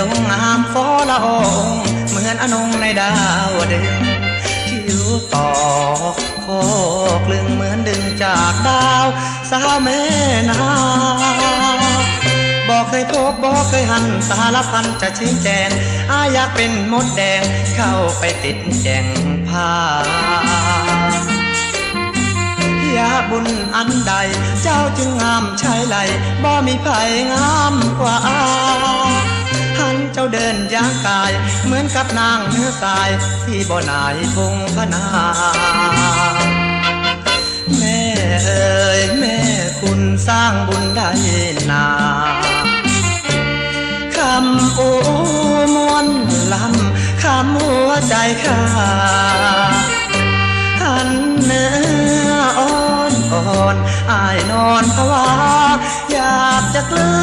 ดงงามฟอละองเหมือนอนงในดาวเดึงคิ้วต่อโคกลึงเหมือนดึงจากดาวสาวแม่นาบอกเคยพบบอกเคยหันสารพันจะชี้แจงอาอยากเป็นมดแดงเข้าไปติดแจงผ้ายาบุญอันใด เจ้าจึงงามใช้ไหลบ่มีไผงามกว่าอา เจ้าเดินย่างกาย เหมือนกับนางเนื้อสาย ที่บ่นายพงพนาแม่เอ๋ยแม่คุณสร้างบุญได้นาคำโอ้มวนลำคำหัวใจข้าหันเนื้ออ่อนอ่อนอายนอนภาวาอยากจะกลื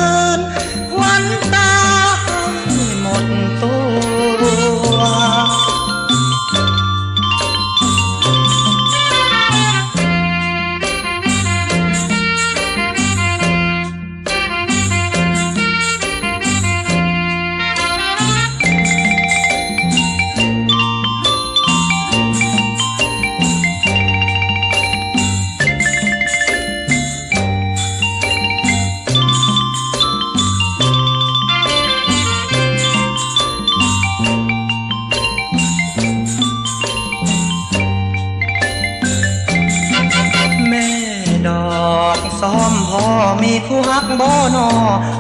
ซ้อมพ่อมีคู่ฮักบ่นอ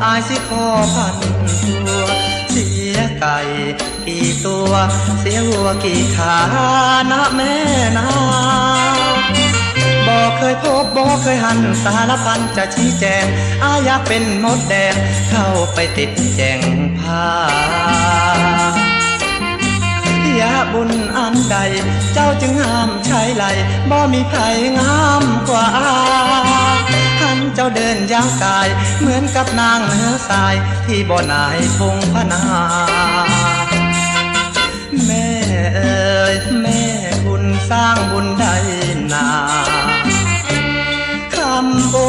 อายสิขอพันตัว เสียไก่กี่ตัว เสียวัวกี่ขานะแม่นาบอกเคยพบบอกเคยหันสารพันจะชี้แจง อาอยากเป็นมดแดง เข้าไปติดแจงผ้ายาบุญอันใด เจ้าจึงห้ามใช้ไหลบ่มีไผงามกว่าอา จ้าเดินยาวกาย เหมือนกับนางเนื้อสาย ที่บ่อนายพงพนา แม่เอ๋ยแม่คุณสร้างบุญใด้นาคำโอ้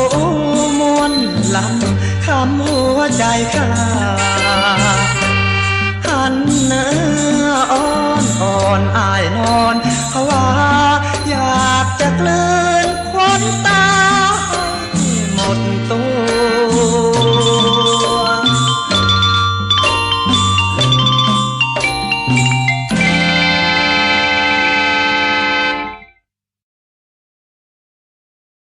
มวนลำคำหัวใจข้าหันเนื้ออ่อนอ่อนอายนอน